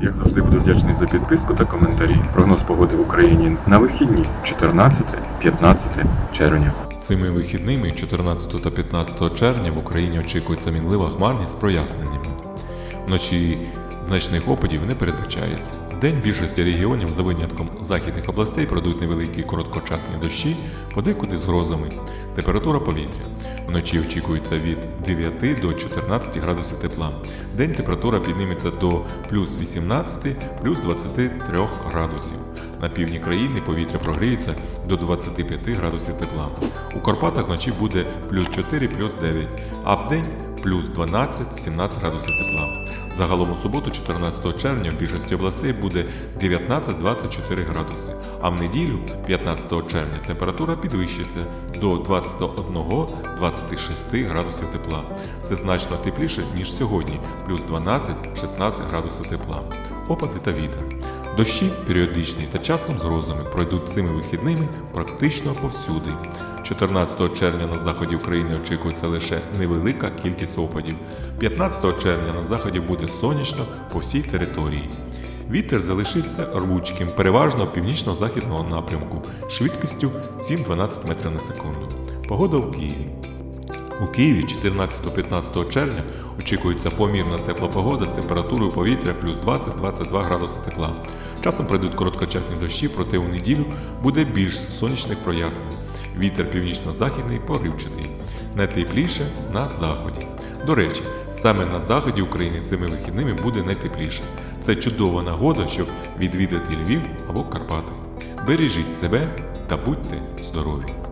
Як завжди, буду вдячний за підписку та коментарі. Прогноз погоди в Україні на вихідні 14-15 червня. Цими вихідними 14 та 15 червня в Україні очікується мінлива хмарність з проясненнями. Вночі значних опадів не передбачається. День більшості регіонів за винятком західних областей пройдуть невеликі короткочасні дощі, подекуди з грозами. Температура повітря. Вночі очікується від 9 до 14 градусів тепла. День температура підніметься до плюс 18, плюс 23 градусів. На півдні країни повітря прогріється до 25 градусів тепла. У Карпатах вночі буде плюс 4, плюс 9, а в день плюс 12-17 градусів тепла. Загалом у суботу, 14 червня, в більшості областей буде 19-24 градуси, а в неділю, 15 червня, температура підвищиться до 21-26 градусів тепла. Це значно тепліше, ніж сьогодні, плюс 12-16 градусів тепла. Опади та вітер. Дощі періодичні та часом з грозами пройдуть цими вихідними практично повсюди. 14 червня на заході України очікується лише невелика кількість опадів. 15 червня на заході буде сонячно по всій території. Вітер залишиться рвучким, переважно північно-західного напрямку, швидкістю 7-12 метрів на секунду. Погода в Києві. У Києві 14-15 червня очікується помірна тепла погода з температурою повітря плюс 20-22 градуси тепла. Часом пройдуть короткочасні дощі, проте у неділю буде більш сонячних прояснень. Вітер північно-західний поривчатий, найтепліше на заході. До речі, саме на заході України цими вихідними буде найтепліше. Це чудова нагода, щоб відвідати Львів або Карпати. Бережіть себе та будьте здорові!